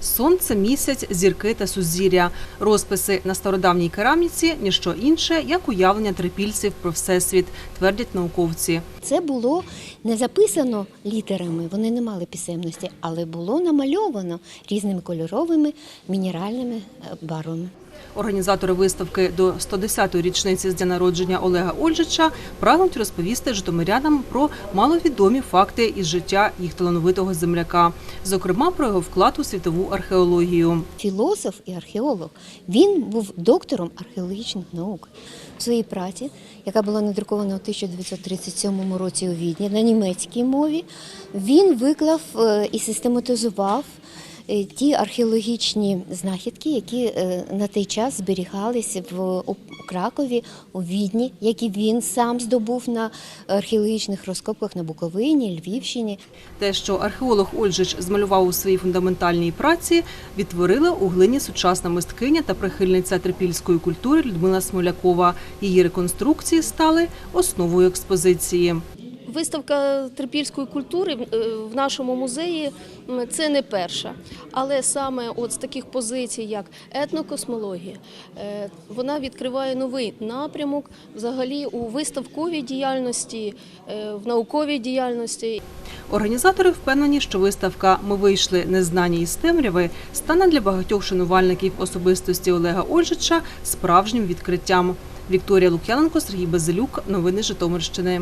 сонце, місяць, зірки та сузір'я. Розписи на стародавній кераміці – ніщо інше, як уявлення трипільців про всесвіт, твердять науковці. Це було не записано літерами, вони не мали писемності, але було намальовано різними кольоровими мінеральними е, барвами. Організатори виставки до 110-ї річниці з дня народження Олега Ольжича прагнуть розповісти житомирянам про маловідомі факти із життя їх талановитого земляка, зокрема про його вклад у світову археологію. Філософ і археолог. Він був доктором археологічних наук. В своїй праці, яка була надрукована у 1937 році у Відні на німецькій мові, він виклав е, і систематизував ті археологічні знахідки, які е, на той час зберігалися в Кракові, у Відні, які він сам здобув на археологічних розкопках на Буковині, Львівщині. Те, що археолог Ольжич змалював у своїй фундаментальній праці, відтворила у глині сучасна мисткиня та прихильниця трипільської культури Людмила Смолякова. Її реконструкції стали основою експозиції. Виставка трипільської культури е, в нашому музеї це не перша, але саме от з таких позицій, як етнокосмологія, е, вона відкриває новий напрямок взагалі у виставковій діяльності, е, в науковій діяльності. Організатори впевнені, що виставка Ми вийшли незнані із темряви стане для багатьох шанувальників особистості Олега Ольжича справжнім відкриттям. Вікторія Лук'яненко, Сергій Базилюк. Новини Житомирщини.